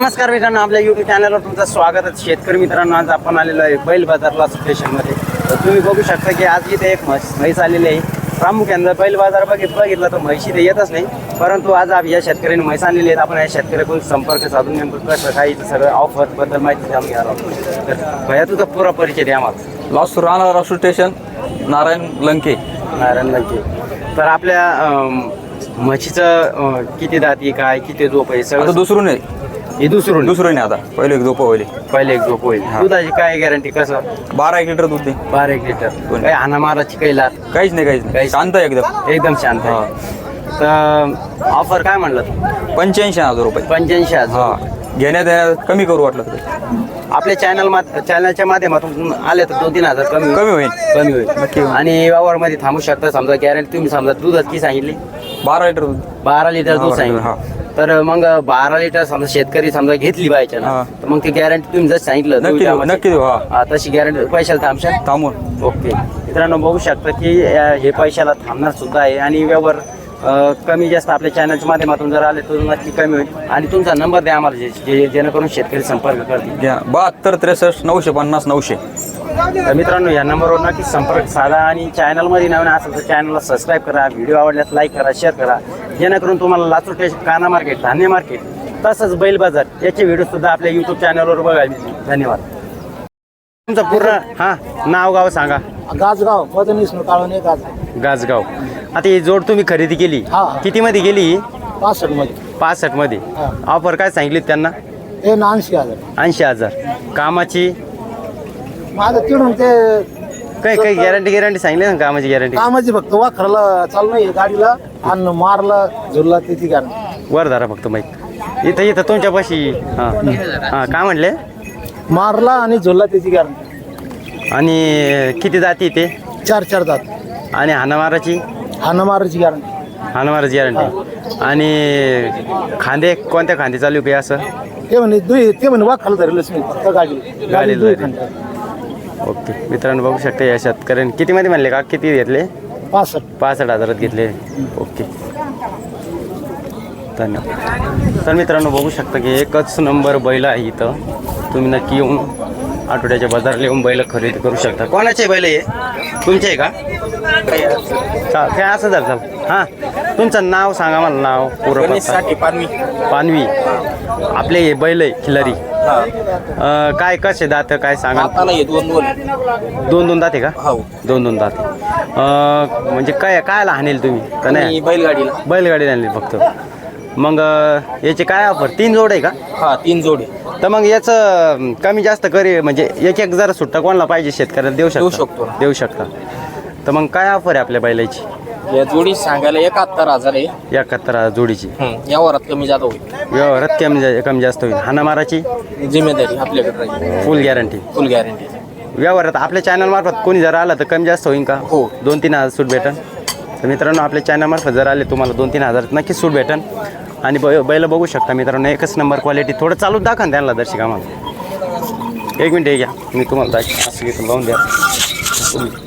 नमस्कार मित्रांनो आपल्या युट्यूब चॅनलवर तुमचं स्वागत आहे. शेतकरी मित्रांनो आज आपण आलेलो आहे बैल बाजारला स्टेशनमध्ये तर तुम्ही बघू शकता की आज इथे एक म्हैस म्हैस आलेली आहे. प्रामुख्यानं जर बैल बाजार बघित बघितला तर म्हैशी ते येतच नाही. परंतु आज आप या शेतकऱ्यांनी म्हैस आणलेली आहेत. आपण या शेतकऱ्याकडून संपर्क साधून नेमकं कसं काय इथं सगळं ऑफरबद्दल माहिती जाणून घ्यायला. तर भया तुझा पुरा परिचय द्या आम्हाला. लासूर राणा राष्ट्र स्टेशन नारायण लंके. नारायण लंके. तर आपल्या म्हशीचं किती दाती काय किती झोप आहे सगळं दुसरून आहे. हे दुसरं दुसरं नाही आता. पहिले एक झोप होईल पहिले एक झोप होईल दुधाची काय गॅरंटी कसं? बारा एक लिटर दूध दे. बारा एक लिटर. काही हाना माराची काही लात? काहीच नाही काहीच नाही. शांत आहे एकदम. एकदम शांत आहे. तर ऑफर काय म्हणलं पंच्याऐंशी हजार रुपये. पंच्याऐंशी हजार. हा. घेण्यात येण्यात कमी करू वाटलं तर. आपल्या चॅनल चॅनलच्या माध्यमातून आले तर दोन तीन हजार कमी कमी होईल. कमी होईल. आणि व्यवहारमध्ये थांबू शकता. समजा गॅरंटी तुम्ही समजा दुधात की सांगितली? बारा लिटर दूध. बारा लिटर दूध सांगितलं. तर मग बारा लिटर समजा शेतकरी समजा घेतली पाहिजे ना हा. तर मग ती गॅरंटी तुम्ही जर सांगितलं नक्की तुम्ही देऊ आम्हाला- नक्की देऊ हा. तशी गॅरंटी पैशाला थांबशाल? थांबून. ओके. मित्रांनो बघू शकता की अ, हे पैशाला थांबणार सुद्धा आहे आणि व्यवहार कमी जास्त आपल्या चॅनलच्या माध्यमातून जर आले तर नक्की कमी होईल. आणि तुमचा नंबर द्या आम्हाला जे- जे जेणेकरून शेतकरी संपर्क करतील. घ्या बहात्तर त्रेसष्ट नऊशे पन्नास नऊशे. तर मित्रांनो या नंबरवर नक्की संपर्क साधा आणि चॅनलमध्ये नवीन असेल तर चॅनलला सबस्क्राईब करा व्हिडिओ आवडल्यास लाईक करा शेअर करा. जेणेकरून तुम्हाला लातूर स्टेशन काना मार्केट धान्य मार्केट तसंच बैल बाजार याचे व्हिडिओ सुद्धा आपल्या युट्यूब चॅनलवर बघायला मिळतील. धन्यवाद. तुमचं पूर्ण हां नाव गाव सांगा. गाजगाव मदनीस काळवणे गाजगाव. गाजगाव. आता ही जोड तुम्ही खरेदी केली हा. किती मध्ये गेली पासष्टमध्ये पासष्टमध्ये हा. ऑफर काय सांगितली त्यांना? हे ऐंशी हजार. ऐंशी हजार. कामाची? माझं तिडून ते काही काही गॅरंटी गॅरंटी सांगली ना कामाची गॅरंटी कामाची फक्त वाखराला चालू नाही गाडीला आणि मारला झुरला त्याची गाडी. वर धरा फक्त माईक इथं इथं तुमच्यापाशी हां. हां काय म्हणले? मारला आणि झुरला त्याची गाडी आणि किती जाती ते चार चार जात. आणि हाणामाराची? हाना मारायची गाडी हाणामाराची गॅरंटी आणि खांदे कोणत्या खांदे चालू आहे असं? ते म्हणे दुई ते म्हणे धरलंच नाही फक्त गाडी. गाडी गाडीला दुई धरली. खंड. ओके. मित्रांनो बघू शकता या शेतकऱ्यांनी कितीमध्ये म्हणले का? किती घेतले? पासष्ट. पासष्ट हजारात घेतले. ओके. धन्यवाद. तर मित्रांनो बघू शकता की एकच नंबर बैल आहे इथं. तुम्ही नक्की येऊन आठवड्याच्या बाजाराला येऊन बैल खरेदी करू शकता कोणाचे बैल आहे तुमचे आहे का? चा- काय असं जर चाल हां? तुमचं नाव सांगा मला नाव पूर्ण पानवी. पानवी. आपले हे बैल आहे खिलारी. अं, काय कसे दात काय सांगा? दोन दोन. दोन दोन दात आहे का? हो. दोन दोन दात अं, म्हणजे काय काय हाणेल तुम्ही? का नाही? बैलगाडीला. बैलगाडी आणली फक्त. मग अं, याचे काय ऑफर तीन जोड आहे का? हा तीन जोडे. तर मग याचं अं, कमी जास्त करी म्हणजे एक एक जरा सुट्टा कोणाला पाहिजे शेतकऱ्याला? देऊ शकता. देऊ शकतो. देऊ शकता. तर मग काय ऑफर आहे आपल्या बैलाची? या जोडी सांगायला एकाहत्तर हजार आहे. एकाहत्तर हजार जोडीची. या वरात कमी जादा होईल. व्यवहारात कमी जा- कमी जास्त होईल. हाणामाराची जिम्मेदारी आपल्याकडे राहील. फुल गॅरंटी फुल गॅरंटी व्यवहारात आपल्या चॅनल मार्फत कोणी जर आलं तर कमी जास्त होईल का? हो. दोन तीन हजार सूट भेटन. तर मित्रांनो आपल्या चॅनल मार्फत जर आले तुम्हाला दोन तीन हजार नक्कीच सूट भेटन. आणि बै बैल बघू शकता मित्रांनो एकच नंबर क्वालिटी थोडं चालू दाखवा त्यांना दर्शक आम्हाला. एक मिनिट हे घ्या. मी तुम्हाला दाख असं घेतो लावून द्या.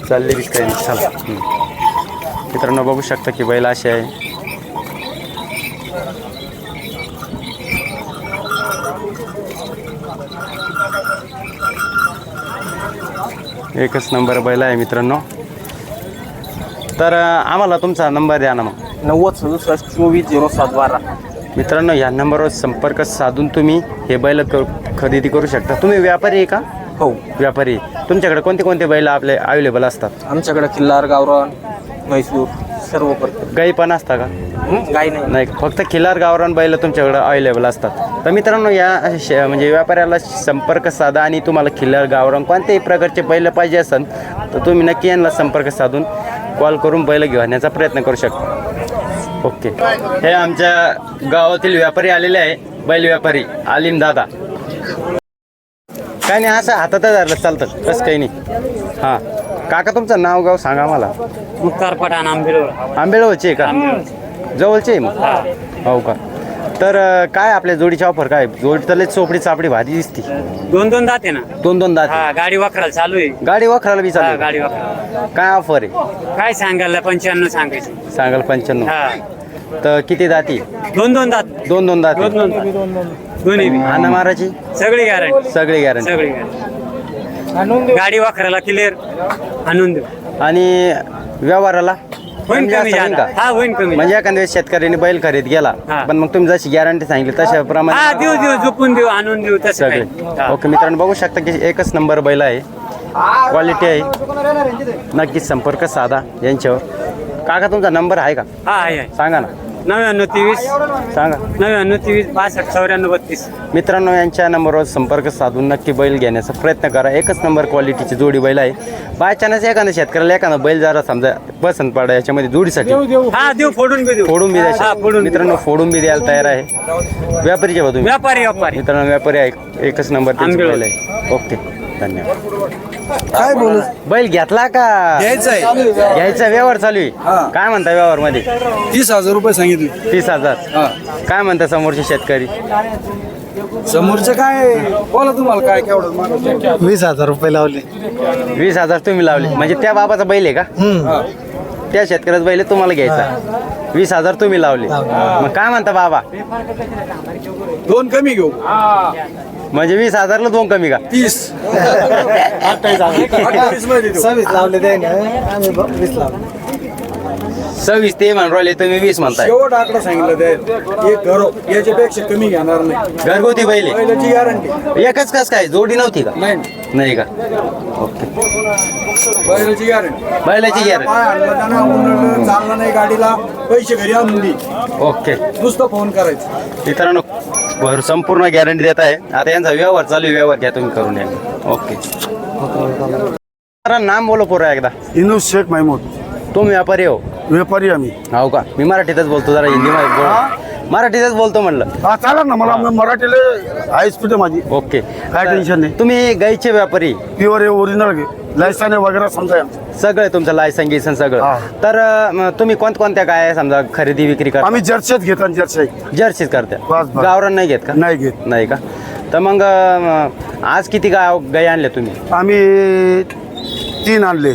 चालले बी काही नाही. चला. मित्रांनो बघू शकता की बैल असे आहे. एकच नंबर बैल आहे मित्रांनो. तर आम्हाला तुमचा नंबर द्या ना मग. नव्वद सदुसष्ट चोवीस झिरो सात बारा. मित्रांनो या नंबरवर संपर्क साधून तुम्ही हे बैल क खरेदी करू शकता. तुम्ही व्यापारी आहे का? हो. व्यापारी. तुमच्याकडे कोणते कोणते बैल आपले अवेलेबल असतात? आमच्याकडे किल्लार गावरान म्हैसूर सर्व प्रकार. गाई पण असता का? गाय नाही. नाही. फक्त खिलार गावरान बैल तुमच्याकडे अवेलेबल असतात. तर मित्रांनो या श- म्हणजे व्यापाऱ्याला संपर्क साधा आणि तुम्हाला खिलार गावरान कोणत्याही प्रकारचे बैल पाहिजे असेल तर तुम्ही नक्की यांना संपर्क साधून कॉल करून बैल घेण्याचा प्रयत्न करू शकता. ओके. हे आमच्या गावातील व्यापारी आलेले आहे बैल व्यापारी आलिम दादा. काय नाही असं हातात धरलं चालतं. कसं काही नाही. हां. काका तुमचं नाव गाव सांगा मला. मुक्तार पठाण आंबेडोर आंबेळवरचे आहे का जवळचे आहे मग? हो का? तर अं, काय आपल्या जोडीची ऑफर काय? जोडी तर लय चोपडी चापडी भाजी दिसती. दोन दोन दाते ना? दोन दोन दात हा गाडी वाकराला चालू आहे. गाडी वखराला बी हा चालू गाडी वाकराला काय ऑफर आहे? काय सांगायला पंच्याण्णव सांगायचं. सांगाल पंच्याण्णव. हा. तर किती दाती? दोन दोन दात. दोन दोन दोन दाती. दोन दात. दोन्ही बी. अन्न माराची सगळी गॅरंटी सगळी गॅरंटी सगळी गॅरंटी गाडी वाखराला क्लिअर आणून देऊ. आणि व्यवहाराला? होईन कमी कमी जास्त होईन जादा. का? हा होईन कमी म्हणजे एखाद्या वेळेस शेतकऱ्याने बैल खरेद केला हा. पण मग तुम्ही जशी गॅरंटी सांगितली तशा हा प्रमाणे देऊ देऊ झोपून देऊ आणून देऊ तसं सगळे. काही. हा. ओके मित्रांनो बघू शकता की एकच नंबर बैल आहे. क्वालिटी आहे. नक्कीच संपर्क साधा यांच्यावर. काका तुमचा नंबर आहे का? हा आहे आहे. सांगा ना. नव्याण्णव तेवीस. सांगा. नव्याण्णव तेवीस बासष्ट चौऱ्याण्णव बत्तीस. मित्रांनो यांच्या नंबरवर संपर्क साधून नक्की बैल घेण्याचा प्रयत्न करा. एकच नंबर क्वालिटीची जोडी बैल आहे. बाय चान्स एखाद्या शेतकऱ्याला एखादा बैल जरा समजा पसंत पडा याच्यामध्ये जोडीसाठी. हा देऊ फोडून बी देऊ. फोडून बी हा द्यायचे. फोडून. मित्रांनो फोडून बी द्यायला तयार आहे. व्यापारीचे बा तुम्ही. व्यापारी व्यापारी. मित्रांनो व्यापारी आहे. एकच नंबर त्यांची आंबेड. बैल आहे. ओके धन्यवाद. काय बोलू बैल? घेतला का? घ्यायचं आहे. घ्यायचा व्यवहार चालू आहे. काय म्हणता व्यवहारमध्ये तीस हजार रुपये सांगितले. तीस हजार. काय म्हणता समोरचे शेतकरी? समोरचं काय? बोला तुम्हाला काय केवढं? वीस हजार रुपये लावले. वीस हजार तुम्ही लावले. म्हणजे त्या बाबाचा बैल आहे का? हा. त्या शेतकऱ्याचा बैल आहे, तुम्हाला घ्यायचा. वीस हजार तुम्ही लावले. मग काय म्हणता बाबा? दोन कमी घेऊ. म्हणजे वीस हजारला दोन कमी का? तीस. सव्वीस लावले ते आम्ही वीस लावले. सव्वीस ते म्हणून राहिले तुम्ही वीस म्हणताय. शेवट आकडा सांगितलं ते. एक घरो याच्यापेक्षा कमी घेणार नाही. घरगुती बैल. पहिल्याची गॅरंटी एकच कस काय? जोडी नव्हती का? नाही. नाही का? ओके. पहिल्याची गॅरंटी बैलाची गॅरंटी पाय चाललं नाही गाडीला. पैसे घरी आणून दे. ओके. नुसतं फोन करायचं. मित्रांनो भर संपूर्ण गॅरंटी देत आहे. आता यांचा व्यवहार चालू आहे, व्यवहार घ्या तुम्ही करून या ओके. जरा नाम बोलो पुरा एकदा. इनू शेख महमूद तुम्ही व्यापारी हो. व्यापारी आम्ही. हो का? मी मराठीतच बोलतो जरा हिंदी मध्ये बोल. मराठीतच बोलतो म्हणलं. हा चालेल ना मला मराठीला हाय स्पीड आहे माझी. ओके. काय टेन्शन नाही. तुम्ही गाईचे व्यापारी. प्युअर आहे ओरिजिनल लायसन वगैरे समजा सगळे तुमचं लायसन गिसन सगळं. हा. तर अं, तुम्ही कोणत्या गाय समजा खरेदी विक्री करता? आम्ही जर्सीच घेतो आणि जर्सी जर्सीच करता. बस, बस. गावरान नाही घेत का? नाही घेत. नाही का? तर मग अं, आज किती गाय गाय आणले तुम्ही? आम्ही तीन आणले.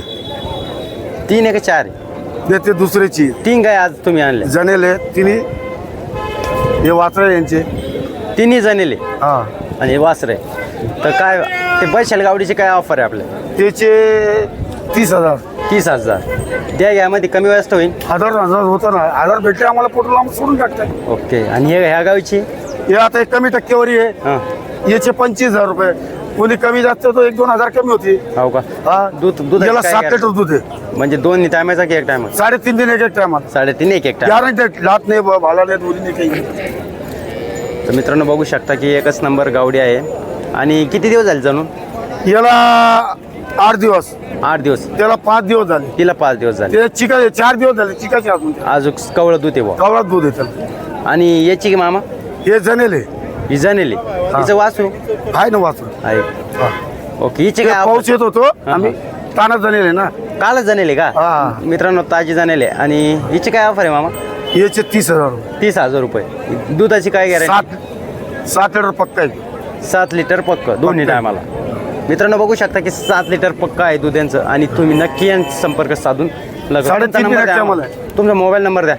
तीन आहे का चार आहे? देते दुसऱ्याची. तीन गाय आज तुम्ही आणले जनेले तिन्ही. हे वाचळे यांचे. तिन्ही जणेले. हा. आणि हे वासरे तर काय ते बैशाल गावडीची काय ऑफर आहे आपल्या त्याचे तीस हजार. तीस हजार. त्या गायमध्ये कमी व्यस्त होईल. हजार हजार होतं ना. हजार भेटले आम्हाला पोटला आम्ही सोडून टाकतात ओके. आणि हे ह्या गावची? हे आता एक कमी टक्केवारी आहे. हां. याचे पंचवीस हजार रुपये. कोणी कमी जास्त तो एक दोन हजार कमी होती. हो का? हा. दूध दूध याला सात लिटर दूध आहे. म्हणजे दोन टायमाचा की एक टायमा साडेतीन दिन एक एक टायमाला साडेतीन एक एक टाइम गॅरंटेड लाट नाही भाला नाही दोन्ही नाही काही. तर मित्रांनो बघू शकता की एकच नंबर गावडी आहे. आणि किती दिवस झाले जाणून याला आठ दिवस. आठ दिवस. त्याला पाच दिवस झाले. तिला पाच दिवस झाले. चिका चार दिवस झाले चिकाचे अजून. अजून कवळं दूध आहे बुवा. कवळात दूध आहे त्याला. आणि याची की मामा? हे जनेले ही जाणेली हिचं वासू? आहे ना वाचून आहे. ओके हिची काय पाऊस येत होतो. आम्ही ताना जनेले ना. कालच जाणेले का? हा. मित्रांनो ताजी जाणेले आणि हिची काय ऑफर आहे मामा? याचे तीस हजार रुपये. तीस हजार रुपये. दुधाची काय गॅरंटी सात सात लिटर पक्का आहे. सात लिटर पक्क. दोन्ही पक्क. टायमाला. मित्रांनो बघू शकता की सात लिटर पक्क आहे दूध यांचं आणि तुम्ही नक्की यांचा संपर्क साधून लगा. साडेतीन तुमचा नंबर मिनिट द्या आम्हाला. तुमचा मोबाईल नंबर द्या.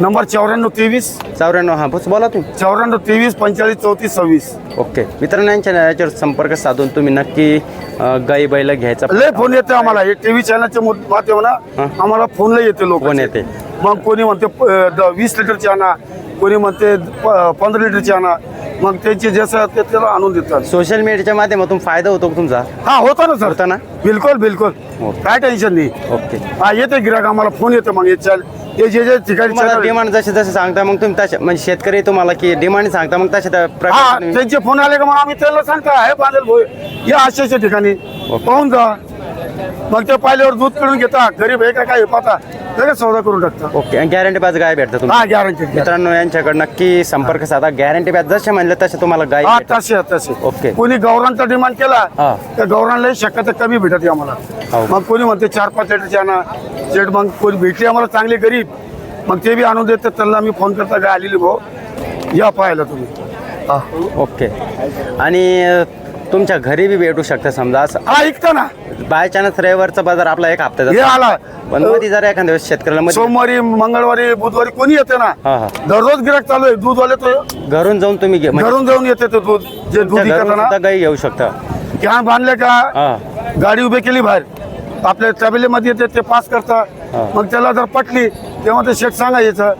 नंबर चौऱ्याण्णव तेवीस. चौऱ्याण्णव हा बस बोला तुम्ही चौऱ्याण्णव तेवीस पंचेचाळीस चौतीस सव्वीस. ओके. मित्रांनो यांच्या याच्यावर संपर्क साधून तुम्ही नक्की अं, गाई बैल घ्यायचा लय फोन येते आम्हाला. हे टीव्ही चॅनलचे माध्यम ना हा. आम्हाला फोन लय येते लोक फोन येते. मग कोणी म्हणते वीस लिटरची आणा कोणी म्हणते पंधरा लिटरची आणा मग त्यांचे जसं ते त्याला आणून देतात. सोशल मीडियाच्या माध्यमातून फायदा होतो का तुमचा? हा होता ना सर. होता ना? बिलकुल बिलकुल. हो. काय टेन्शन नाही. ओके. हा येते गिराक आम्हाला फोन येतो मग हे चॅनल हे जे जे ठिकाणी तुम्हाला डिमांड जसे जसे सांगता मग तुम्ही तसे म्हणजे शेतकरी तुम्हाला की डिमांड सांगता मग तसे त्या हा प्रकारे त्यांचे फोन आले का मग आम्ही त्याला सांगतो आहे बांधेल भोय या अशाच्या ठिकाणी. पाहून जा. मग ते पाहिल्यावर दूध पिळून घेता गरीब आहे का काय पाहता लगेच सौदा करून टाकता. ओके आणि गॅरंटी पाच गाय भेटतं हा गॅरंटी मित्रांनो यांच्याकडे नक्की संपर्क साधा. गॅरंटी बॅच जसे म्हणलं तसे तुम्हाला गाय हा भेटतात. तसे तसे. ओके. कोणी गौरांचा डिमांड केला हा. तर गौरांना शक्यता कमी भेटत आम्हाला. हो. मग कोणी म्हणते चार पाच लिटरची आणा. शेट मग कोणी भेटली आम्हाला चांगले गरीब मग ते बी आणून देतात त्यांना आम्ही फोन करता काय आलेली भाऊ या पाहायला तुम्ही. हा. ओके. आणि तुमच्या घरी बी भेटू शकता समजा असं. हा ऐकता ना. बाय चान्स रविवारचा बाजार आपला एक हे हप्त्याचा आला. पण मध्ये जर एखाद्या वेळेस शेतकऱ्याला मध्ये सोमवारी मंगळवारी बुधवारी कोणी येते ना? हा हा. दररोज गिराक चालू आहे. दूधवाले तो घरून जाऊन तुम्ही घे म्हणजे घरून जाऊन येते ते दूध. जे दूध तुमच्या घरून गाई घेऊ शकता. कॅन बांधले का? हा. गाडी उभी केली बाहेर. आपल्या तबेलीमध्ये येते ते पास करता. हा. मग त्याला जर पटली तेव्हा ते शेट सांगायचं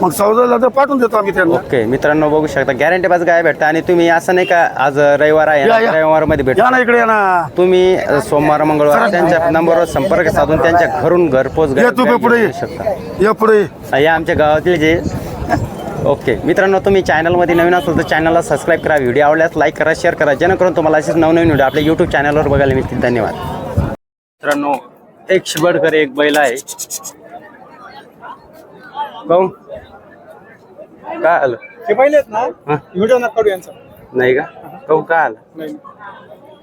मग सौदाला तर पाठवून देतो आम्ही त्यांना ओके मित्रांनो बघू शकता गॅरंटी पास गाय भेटता आणि तुम्ही असं नाही का आज रविवार आहे या, या. रविवारमध्ये भेट या ना इकडे या ना तुम्ही अ, सोमवार मंगळवार त्यांच्या नंबरवर संपर्क साधून त्यांच्या घरून घरपोच ये तू गाय पुढे घेऊ. शकता ये पुढे ये. या आमच्या गावातले जे ओके मित्रांनो तुम्ही चॅनलमध्ये नवीन असाल तर चॅनलला सबस्क्राईब करा व्हिडिओ आवडल्यास लाईक करा शेअर करा जेणेकरून तुम्हाला असेच नवनवीन व्हिडिओ आपल्या यूट्यूब चॅनलवर बघायला मिळतील धन्यवाद मित्रांनो एक शिबडकर एक बैल आहे काहून? काय आलं? ते पहिले आहेत ना? हा? व्हिडिओ नका काढू यांचा. नाही का? काहून काय आलं? नाही.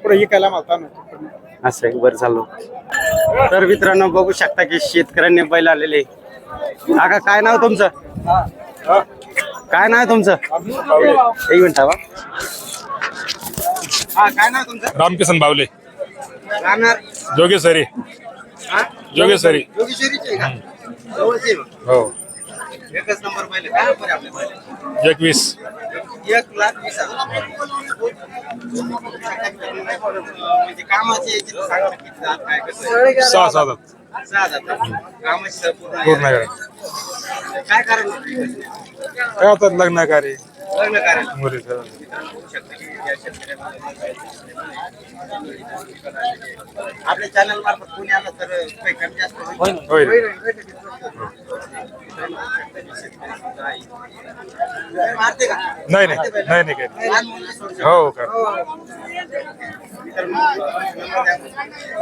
पुढे इकायला मला नाही असं आहे, बरं चाललो तर मित्रांनो बघू शकता की शेतकऱ्यांनी बैल आलेले. काका काय नाव तुमचं? काय नाव तुमचं? एक मिनिट थांबा. हा काय नाव तुमचं? रामकिसन बावले. राहणार? जोगेश्वरी. हा? जोगेश्वरी. का? मग. हो. एकच नंबर पहिले. काय नंबर पहिले? एकवीस. एक लाख वीस हजार. म्हणजे कामाचे याचे तर सांगा ना किती जात काय कसं. सहा सात सहा हजार. कामाचे पूर्ण पूर्ण. करा काय कारण? काय होतात लग्न कार्य शेतकऱ्याला आपल्या चॅनल मार्फत कोणी आलं तर काही कमी जास्त होईल होईल. होईल, होईल. मारते का नाही नाही नाही नाही काही लहान मुलं सोडू शकतो. हो का द्या.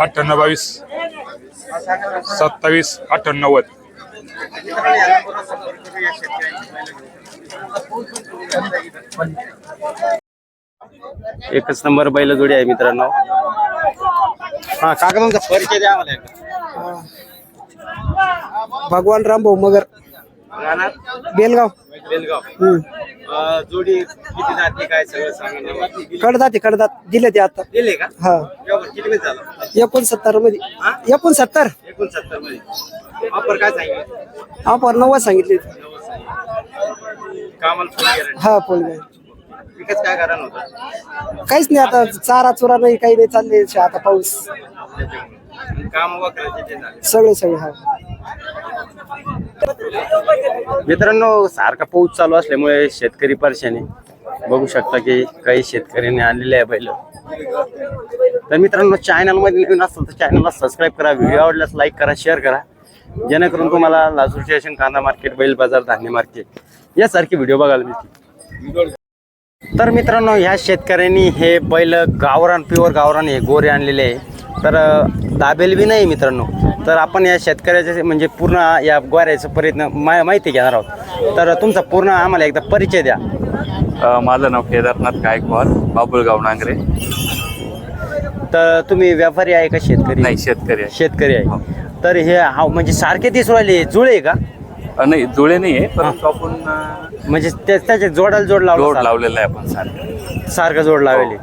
अठ्ठ्याण्णव बावीस हा. सत्तावीस अठ्ठ्याण्णव मित्रांनो, संपर्क या घेऊ. एकच नंबर बैल जोडी आहे मित्रांनो. हा काका तुमचा परिचय द्या मला एकदा. भगवान रामभाऊ मगर. राहणार? बेलगाव. बेलगाव. हम्म. अं, जोडी किती जाती काय सगळं सांगा ना. मला. कडदात आहे, कडदात. दिले ते आता. दिले का? हा. व्यवहार किती वेळ झाला? एकोणसत्तरमध्ये? एकोणसत्तर. एकोणसत्तरमध्ये. ऑफर काय सांगितलं? आपण नव्वद सांगितले. कामाला फुल गॅरंटी हा विकत काय कारण होतं? काहीच नाही आता चारा चुरा नाही काही नाही चालले आता पाऊस. काम वगैरे ते झाले. सगळे सगळे हा. मित्रांनो सारखा पाऊस चालू असल्यामुळे शेतकरी परेशानी बघू शकता की काही शेतकऱ्यांनी आणलेले आहे बैल. तर मित्रांनो चॅनलमध्ये नवीन असेल तर चॅनलला सबस्क्राईब करा व्हिडिओ आवडल्यास लाईक करा शेअर करा. जेणेकरून तुम्हाला लासूर स्टेशन कांदा मार्केट बैल बाजार धान्य मार्केट यासारखे व्हिडिओ बघायला मिळतील. तर मित्रांनो ह्या शेतकऱ्यांनी हे बैल गावरान प्युअर गावरान हे गोरे आणलेले आहे. तर दाबेल बी नाही मित्रांनो. तर आपण या शेतकऱ्याचे म्हणजे पूर्ण या गोऱ्याचा प्रयत्न मा माहिती घेणार आहोत. तर तुमचा पूर्ण आम्हाला एकदा परिचय द्या. माझं नाव केदारनाथ गायकवाड बाबुळगाव नांगरे. तर तुम्ही व्यापारी आहे का शेतकरी? नाही शेतकरी शेतकरी आहे. तर हे हा म्हणजे सारखे दिसू राहिले जुळे आहे का? नाही जुळे नाही आहे परंतु आपण म्हणजे त्या- त्याचे जोडाला जोड जोड लावला लावलेला आहे आपण सारखं. सारखं जोड लावले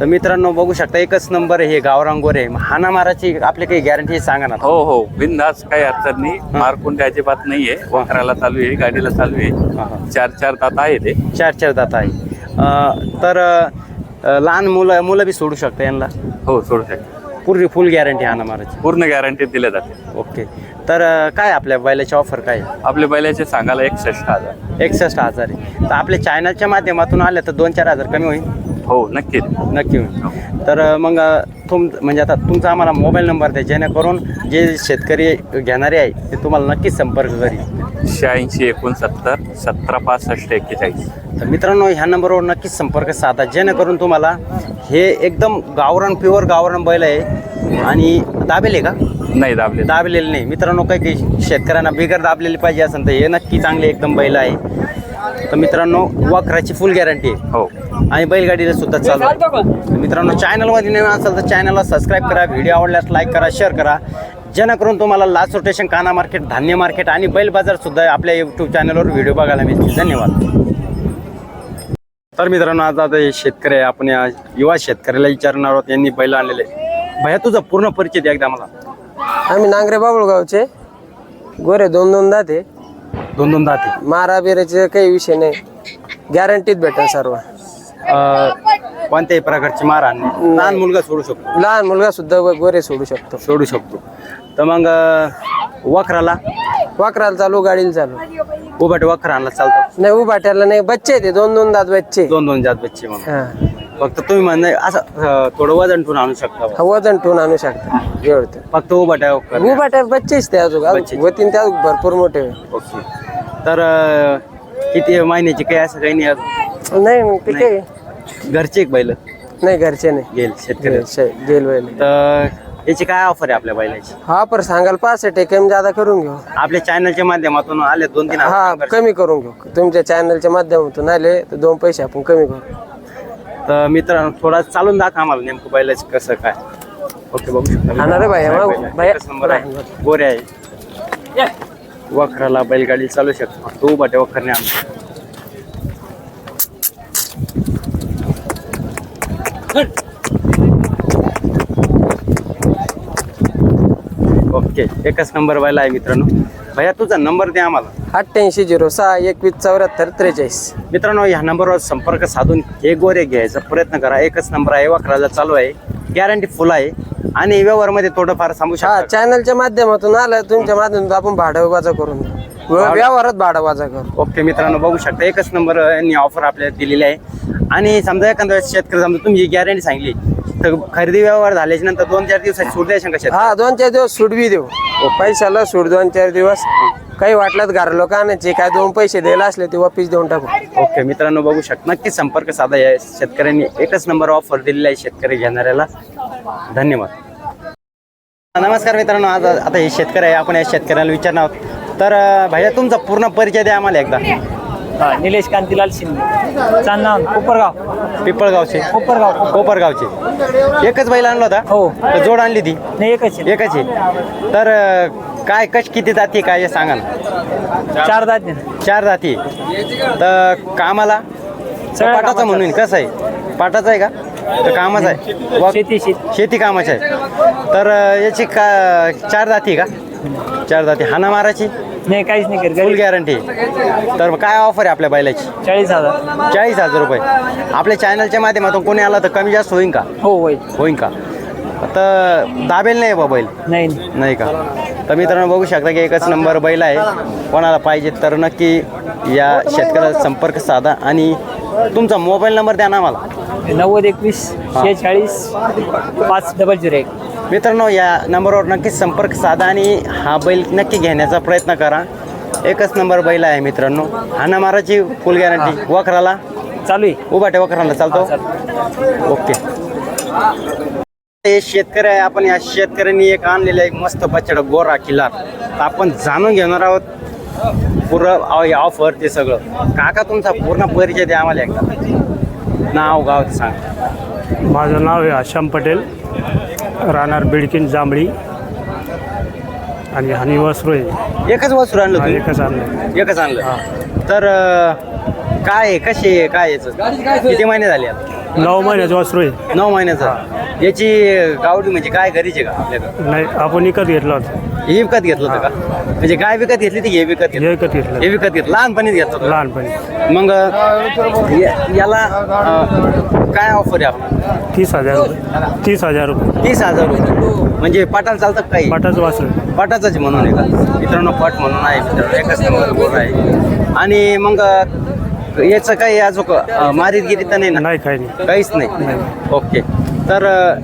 तर मित्रांनो बघू शकता एकच नंबर आहे हे गावरान गोरे हाना माराची आपली काही गॅरंटी सांगा ना. हो हो. बिंदास काही अडचण नाही. मारकुंड अजिबात नाहीये. वाखराला चालू आहे गाडीला चालू हा, हा. आहे चार चार दात आहे ते चार चार दात आहे. अं, तर अं, लहान मुलं मुलं बी सोडू शकता यांना? हो सोडू शकतो. पूर्ण फुल गॅरंटी हाना माराची पूर्ण गॅरंटी दिल्या जाते. ओके. तर अं, काय आपल्या बैलाची ऑफर काय? आहे? आपल्या बैलाचे सांगायला एकसष्ट हजार. एकसष्ट हजार आहे. तर आपल्या चॅनलच्या माध्यमातून आले तर दोन चार हजार कमी होईल? हो नक्कीच नक्की होईल. तर अं, मग अं, तुम म्हणजे आता तुमचा आम्हाला मोबाईल नंबर द्या जेणेकरून जे शेतकरी घेणारे आहे ते तुम्हाला नक्कीच संपर्क करील. शहाऐंशी एकोणसत्तर सतरा पासष्ट एक्केचाळीस. तर मित्रांनो ह्या नंबरवर नक्कीच संपर्क साधा जेणेकरून तुम्हाला हे एकदम गावरान प्युअर गावरान बैल आहे. आणि दाबेले का? नाही दाबले दाबलेले नाही. मित्रांनो काही काही शेतकऱ्यांना बिगर दाबलेली पाहिजे असेल तर हे नक्की चांगले एकदम बैल आहे. तर मित्रांनो वखराची फुल गॅरंटी आहे. हो. आणि बैलगाडीला सुद्धा चालू आहे. तर मित्रांनो चॅनलमध्ये नवीन असेल तर चॅनलला सबस्क्राईब करा व्हिडिओ आवडल्यास लाईक करा शेअर करा. जेणेकरून तुम्हाला लास्ट रोटेशन काना मार्केट धान्य मार्केट आणि बैल बाजार सुद्धा आपल्या यूट्यूब चॅनलवर व्हिडिओ बघायला मिळतील. धन्यवाद. तर मित्रांनो आज आता हे शेतकरी आहे. आपण या युवा शेतकऱ्याला विचारणार आहोत यांनी बैल आणलेले. भैया तुझा पूर्ण परिचय द्या एकदा मला. आम्ही नांगरे बाबुळगावचे. गोरे दोन दोन दाते. दोन दोन दाते. मारा बिराचे काही विषय नाही. गॅरंटीत भेटेल सर्व. अं, कोणत्याही प्रकारची नाही. लहान मुलगा सोडू शकतो. लहान मुलगा सुद्धा गोरे सोडू शकतो. सोडू शकतो. तर मग अं, वखराला? वाकराला चालू गाडीला चालू. उभाटे वखरा आणला चालतो नाही उभाट्याला नाही बच्चे ते. दोन दोन दात बच्चे. दोन दोन जात बच्चे मग हा. फक्त तुम्ही म्हणणे असं थोडं वजन ठेवून आणू शकता हा, वजन ठेवून आणू शकता. एवढं फक्त उभाट्या उभाट्या बच्चेच ते अजून बच्चेच. होतीन त्या अजून भरपूर मोठे. ओके. तर अं, किती महिन्याची काही असं काही नाही अजून? नाही मग ते काय घरचे एक बैल? नाही घरचे नाही. गेल शेतकरी. जेल वैल तर याची काय ऑफर आहे आपल्या बैलाची? हा पर सांगाल पाच आहे कमी जादा करून घेऊ. आपल्या चॅनलच्या माध्यमातून आले दोन तीन हा कमी करून घेऊ. तुमच्या चॅनलच्या माध्यमातून आले तर दोन पैसे आपण कमी करू. तर मित्रांनो थोडा चालून दाखवा आम्हाला नेमकं बैलाचं कसं काय. ओके बघू शकता बैल आहे. नंबर गोरे आहे. वखराला बैलगाडी चालू शकतो. तू बाटे वखरने आमचं ओके एकच नंबर बैल आहे मित्रांनो. भैया तुझा नंबर द्या आम्हाला. अठ्ठ्याऐंशी झिरो सहा एकवीस चौऱ्याहत्तर त्रेचाळीस. मित्रांनो ह्या नंबरवर संपर्क साधून हे गोरे घ्यायचा प्रयत्न करा. एकच नंबर आहे वखराला चालू आहे. गॅरंटी फुल आहे. आणि व्यवहारमध्ये थोडंफार सांगू हा शकता चॅनलच्या माध्यमातून आलं तुमच्या माध्यमातून आपण भाडं वाजा करून देऊ. व्यवहारात भाडं वाजा करू. ओके मित्रांनो बघू शकता. एकच नंबर यांनी ऑफर आपल्याला दिलेली आहे. आणि समजा एखाद्या वेळेस शेतकरी समजा तुम्ही गॅरंटी सांगली तर खरेदी व्यवहार झाल्याच्यानंतर दोन चार दिवसाची सूट द्या शंका शेतकरी हा दोन चार दिवस सूट बी देऊ. पैशाला सूट दोन चार दिवस. काही वाटलं घर लोक आणायचे काय दोन पैसे द्यायला असले ते वापिस देऊन टाकू. ओके मित्रांनो बघू शकता. नक्की संपर्क साधा या शेतकऱ्यांनी. एकच नंबर ऑफर दिलेला आहे शेतकरी घेणाऱ्याला. धन्यवाद. नमस्कार मित्रांनो आज आता हे शेतकरी आहे. आपण या शेतकऱ्याला विचारणार आहोत. तर भैया तुमचा पूर्ण परिचय द्या आम्हाला एकदा. हा, निलेश कांतीलाल शिंदे. चांदनाव कोपरगाव. पिपळगावचे. कोपरगाव. कोपरगावचे. एकच बैल आणला होता? हो. तर जोड आणली ती? नाही एकच आहे. एकच आहे. तर अं, काय कश किती जाती काय हे सांगा ना चार दात आहे. चार जाती तर कामाला? सगळ्या पाटाचं कामाचं. म्हणून कसं आहे? पाटाचं आहे का? तर कामाचं आहे. व- शेती शेती. शेती कामाचं आहे. तर अं, याची का चार जाती का? चार जाती. हाना माराची नाही काहीच नाही करत. फुल गॅरंटी तर काय ऑफर आहे आपल्या बैलाची? चाळीस हजार. चाळीस हजार रुपये. आपल्या चॅनलच्या माध्यमातून कोणी आला तर कमी जास्त होईन का? हो होय होईन का? तर दाबेल नाही बा बैल? नाही. नाही का? तर मित्रांनो बघू शकता की एकच नंबर बैल आहे. कोणाला पाहिजे तर नक्की या शेतकऱ्याला संपर्क साधा आणि तुमचा मोबाईल नंबर द्या ना मला नव्वद एकवीस शेहेचाळीस पाच डबल झिरो एक. मित्रांनो या नंबरवर नक्कीच संपर्क साधा आणि हा बैल नक्की घेण्याचा प्रयत्न करा. एकच नंबर बैल आहे मित्रांनो. हाना माराची फुल गॅरंटी वखराला? चालू आहे. उभाटे वखराला चालतो? ओके. हे शेतकरी आहे आपण या शेतकऱ्यांनी एक आणलेलं एक मस्त बछड गोरा किल्ला. तर आपण जाणून घेणार आहोत पूर्ण ऑफर ते सगळं. काका तुमचा पूर्ण परिचय द्या आम्हाला एकदा. नाव गाव ते सांग. माझं नाव आहे आशाम पटेल. राहणार बिडकीन जांभळी आणि हनी वस्त्र आहे एकच वस्तू आणलं हा, तुम्ही? एकच आणलं. एकच आणलं. तर अं, काय आहे? कशी आहे? काय याचं? किती महिने झाले आता? नऊ महिन्याचं वस्त्र आहे नऊ महिन्याचं. याची गावडी म्हणजे काय घरीचे का आपल्याकडं? नाही आपण विकत घेतलं होतं. हे विकत घेतलं होतं का? म्हणजे गाय विकत घेतली ती? हे विकत घेतलं. हे विकत घेतलं. हे विकत घेतलं. लहानपणीच घेतलं होतं लहानपणी मग अं, या- याला अं, काय ऑफर आहे आपण तीस हजार रुपये. तीस हजार रुपये. तीस हजार रुपये. म्हणजे पाटाला चालतं का काही? पाटाचं वासरू. पाटाचंच म्हणून आहे का? मित्रांनो पट म्हणून आहे. मित्रांनो एकच नंबर बोर आहे. आणि मग अं, याचं काही अजून मारीत गिरीत तर नाही ना? नाही काही नाही. काहीच नाही. ओके. तर अं,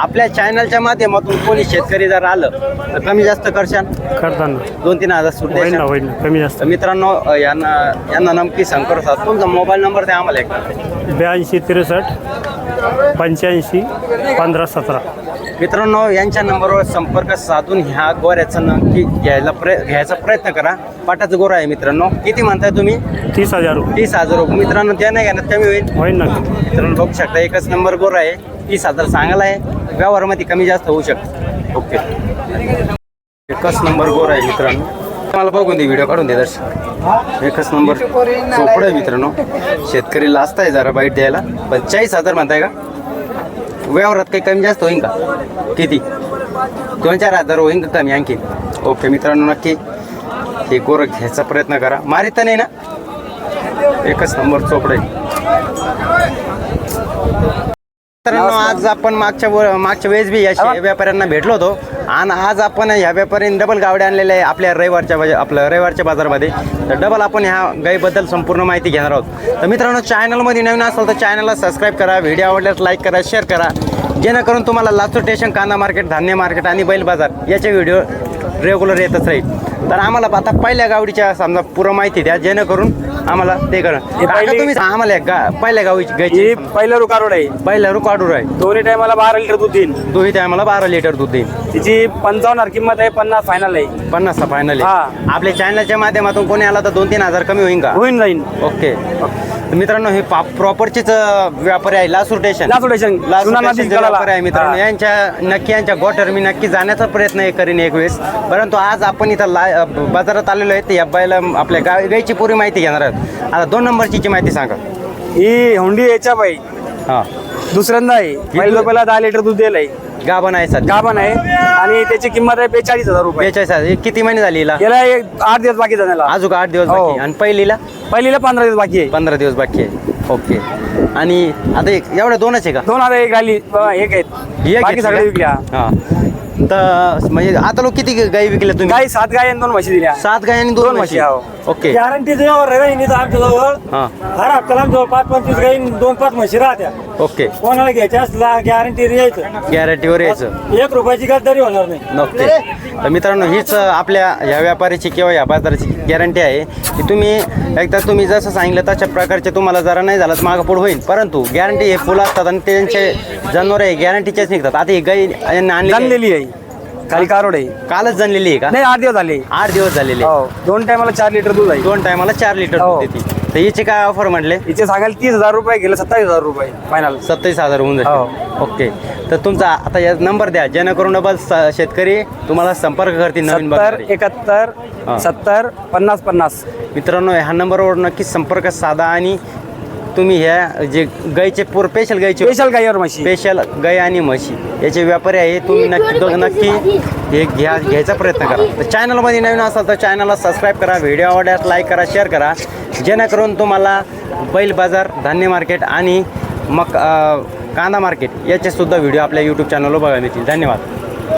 आपल्या चॅनलच्या माध्यमातून कोणी शेतकरी जर आलं तर कमी जास्त करशाल करताना. दोन तीन हजार सूट होईल ना द्यायचं होईल ना कमी जास्त. तर मित्रांनो अं, यांना यांना नमकी संकर साध तुमचा मोबाईल नंबर द्या आम्हाला एकदा ब्याऐंशी त्रेसष्ट पंच्याऐंशी पंधरा सतरा. मित्रांनो यांच्या नंबरवर संपर्क साधून ह्या गोऱ्याचं नक्की घ्यायला प्रय घ्यायचा प्रयत्न करा. पाटाचं गोरा आहे मित्रांनो. किती म्हणताय तुम्ही? तीस हजार रुपये. तीस हजार रुपये. मित्रांनो त्या नाही घेण्यात कमी होईल. होईल ना. मित्रांनो बघू शकता एकच नंबर गोरा आहे. तीस हजार सांगायला आहे. व्यवहारामध्ये कमी जास्त होऊ शकतं. ओके. एकच नंबर गोर आहे मित्रांनो. मला बघून दे व्हिडिओ काढून दे दर्शक. एकच नंबर चोपड आहे मित्रांनो. शेतकरी आहे जरा बाईट द्यायला. पण चाळीस हजार म्हणताय का? व्यवहारात काही कमी जास्त होईल का? किती? दोन चार हजार होईल का कमी आणखी ओके मित्रांनो नक्की हे गोरं घ्यायचा प्रयत्न करा. मारित तर नाही ना? एकच नंबर चोपडे मित्रांनो आज आपण मागच्या व- मागच्या वेळेस बी या व्यापाऱ्यांना भेटलो होतो. आणि आज आपण ह्या व्यापाऱ्यांनी डबल गावड्या आणलेल्या आहे आपल्या रविवारच्या बाजा- आपल्या रविवारच्या बाजारामध्ये. तर डबल आपण ह्या गाईबद्दल संपूर्ण माहिती घेणार आहोत. तर मित्रांनो चॅनलमध्ये नवीन असाल तर चॅनलला सबस्क्राईब करा व्हिडिओ आवडल्यास लाईक करा शेअर करा. जेणेकरून तुम्हाला लातूर स्टेशन कांदा मार्केट धान्य मार्केट आणि बैल बाजार याचे व्हिडिओ रेग्युलर येतच राहील. तर आम्हाला आता पहिल्या गावडीच्या समजा पुरं माहिती द्या जेणेकरून आम्हाला ते करा. काका तुम्ही सांगा आम्हाला एक गा पहिल्या गावची गायची. पहिलं रुका रोड आहे. पहिला रुकाडूर आहे. दोन्ही टायमाला बारा लिटर दूध देईन. दोन्ही टायमाला बारा लिटर दूध देईल तिची पंचावन्न किंमत आहे पन्नास फायनल आहे. पन्नासचा फायनल हा. आपल्या चॅनलच्या माध्यमातून कोणी आला तर दोन तीन हजार कमी होईल का? होईन जाईन. ओके. तर मित्रांनो हे प्रॉपरचीच व्यापारी आहे लासूर स्टेशन लासूर जुना गडाला. व्यापारी आहे मित्रांनो. हा. यांच्या नक्की यांच्या गोटर मी नक्की जाण्याचा प्रयत्न हे करीन एक वेळेस. परंतु आज आपण इथं ला बाजारात आलेलो आहे. या बायला आपल्या गाय गायची पुरी माहिती घेणार आहोत आता दोन नंबरची माहिती सांगा. ही हुंडी याच्या बाई. हां. दुसऱ्यांदा आहे. पहिलं पहिला दहा लिटर दूध दिलंय. गाभण आहे सध्या. गाभण आहे. आणि त्याची किंमत आहे बेचाळीस हजार रुपये. बेचाळीस हजार. हे किती महिने झाले हिला? गेला एक आठ दिवस बाकी जाण्याला अजून आठ दिवस हो. बाकी आहे. आणि पहिलीला? पहिलीला पंधरा दिवस बाकी आहे. पंधरा दिवस बाकी आहे. ओके. आणि आता एक एवढ्या दोनच आहे का? दोन हजार एक राहिली. अं, एक आहेत. बाकी सगळे? विकल्या. हा. तर म्हणजे आता लोक किती गाई विकल्या तुम्ही? गाई सात गाय आणि दोन म्हशी दिल्या. सात गाय आणि दोन दोन म्हशी म्हशी, हो. ओके. गॅरंटी आमच्या जवळ हा. हर हप्त्याला जवळ पाच पंचवीस गाई दोन पाच म्हशी राहत्या. ओके. कोणाला घ्यायच्या असला गॅरंटी यायचं. गॅरंटीवर यायचं. एक रुपयाची गद्दारी होणार नाही. ओके. तर मित्रांनो हीच आपल्या ह्या व्यापाऱ्याची किंवा या बाजाराची गॅरंटी आहे की तुम्ही एकदा तुम्ही जसं सांगितलं तशा प्रकारचे तुम्हाला जरा नाही झालं तर मागं पुढं होईल. परंतु गॅरंटी हे फुलं असतात आणि त्यांचे जनावर आहे गॅरंटीचेच निघतात. आता ही गाई यांनी आणलेली आहे. खाली कारोड आहे. कालच जनलेली आहे का? नाही आठ दिवस झाले. आठ दिवस झालेले. हो दोन टायमाला चार लिटर दूध आहे. दोन टायमाला चार लिटर हो. दूध देते तर हिचे काय ऑफर म्हटले हिचे सांगायला तीस हजार रुपये गेले सत्तावीस हजार रुपये फायनल सत्तावीस हजार होऊन हो. जाईल ओके. तर तुमचा आता या नंबर द्या. जेणेकरून डबल स- शेतकरी तुम्हाला संपर्क करतील नवीन सत्तर बघणारे. हा. एकाहत्तर सत्तर पन्नास पन्नास. मित्रांनो ह्या नंबरवर नक्की संपर्क साधा आणि तुम्ही ह्या जे गायचे पूर स्पेशल गायचे स्पेशल गाईवर म्हशी. स्पेशल गाय आणि म्हशी. याचे व्यापारी आहे तुम्ही नक्की दो- नक्की हे घ्या घ्यायचा प्रयत्न करा. तर चॅनलमध्ये नवीन असाल तर चॅनलला सबस्क्राईब करा व्हिडिओ आवडल्यास लाईक करा शेअर करा. जेणेकरून तुम्हाला बैल बाजार धान्य मार्केट आणि मग अं, कांदा मार्केट याचे सुद्धा व्हिडिओ आपल्या यूट्यूब चॅनलवर बघायला मिळतील. धन्यवाद.